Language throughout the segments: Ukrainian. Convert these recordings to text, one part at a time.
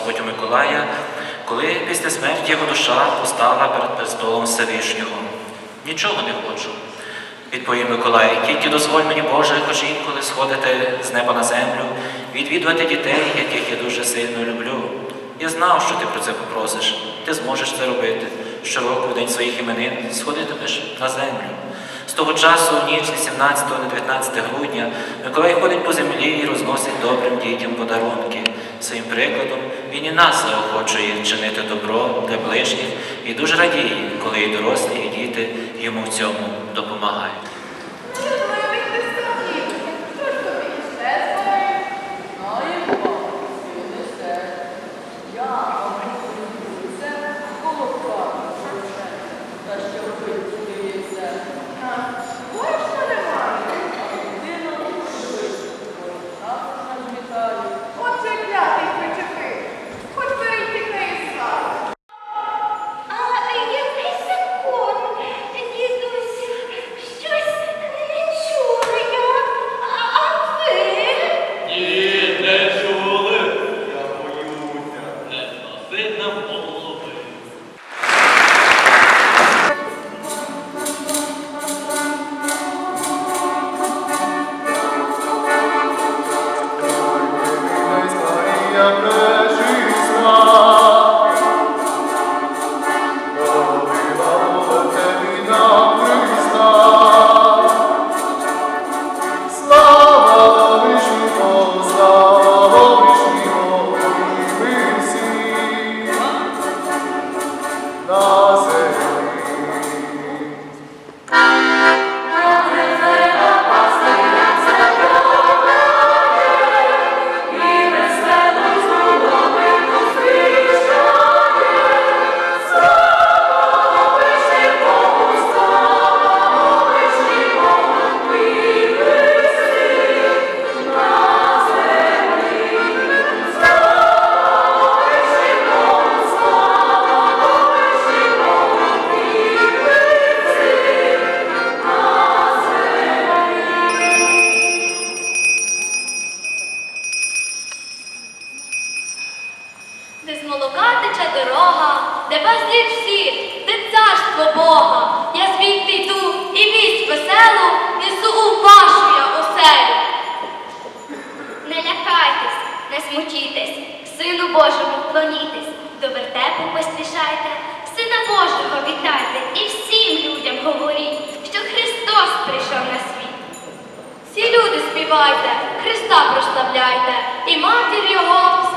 пророцтві Миколая, коли після смерті його душа постала перед престолом Всевишнього. Нічого не хочу. Відповів Миколай, тільки дозволь мені, Боже, хоч інколи сходити з неба на землю, відвідувати дітей, яких я дуже сильно люблю. Я знав, що ти про це попросиш. Ти зможеш це робити. Щороку в день своїх іменин сходитимеш на землю. З того часу, в ніч 17 на 19 грудня, Миколай ходить по землі і розносить добрим дітям подарунки. Своїм прикладом він і нас заохочує чинити добро для ближніх і дуже радіє, коли і дорослі, і діти йому в цьому допомагають. Пречисла, царство Бога. Я звідти йду і вість веселу несу у вашу я оселю. Не лякайтесь, не смутітесь, Сину Божому вклонітесь, до вертепу поспішайте, Сина Божого вітайте і всім людям говоріть, що Христос прийшов на світ. Всі люди співайте, Христа прославляйте і матір Його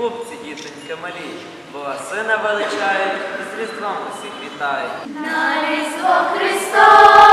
хлопці дітоньки малі, Бога сина величають і з Різдвом усіх вітають. На Різдво вікна